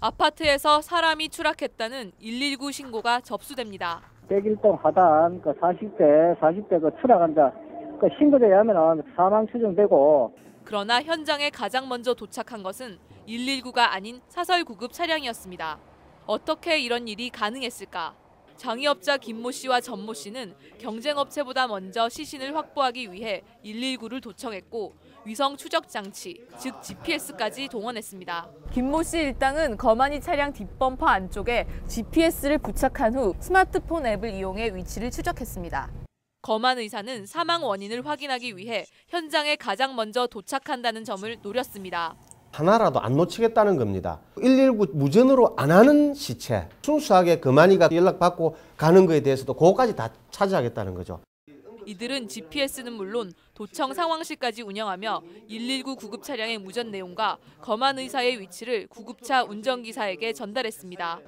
아파트에서 사람이 추락했다는 119 신고가 접수됩니다. 101동 하단 그 40대 40대 그 추락 환자 그 신고자에 하면은 사망 추정되고 그러나 현장에 가장 먼저 도착한 것은 119가 아닌 사설 구급 차량이었습니다. 어떻게 이런 일이 가능했을까? 장의업자 김모 씨와 전모 씨는 경쟁업체보다 먼저 시신을 확보하기 위해 119를 도청했고 위성 추적 장치, 즉 GPS까지 동원했습니다. 김모 씨 일당은 거만이 차량 뒷범퍼 안쪽에 GPS를 부착한 후 스마트폰 앱을 이용해 위치를 추적했습니다. 거만 의사는 사망 원인을 확인하기 위해 현장에 가장 먼저 도착한다는 점을 노렸습니다. 하나라도 안 놓치겠다는 겁니다. 119 무전으로 안 하는 시체, 순수하게 그만이가 연락받고 가는 거에 대해서도 그거까지 다 차지하겠다는 거죠. 이들은 GPS는 물론 도청 상황실까지 운영하며 119 구급 차량의 무전 내용과 검안 의사의 위치를 구급차 운전기사에게 전달했습니다.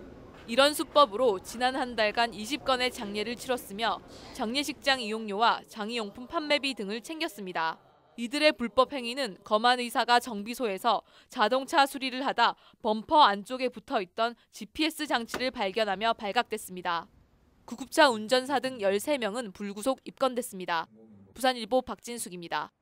이런 수법으로 지난 한 달간 20건의 장례를 치렀으며 장례식장 이용료와 장의용품 판매비 등을 챙겼습니다. 이들의 불법 행위는 검안 의사가 정비소에서 자동차 수리를 하다 범퍼 안쪽에 붙어 있던 GPS 장치를 발견하며 발각됐습니다. 구급차 운전사 등 13명은 불구속 입건됐습니다. 부산일보 박진숙입니다.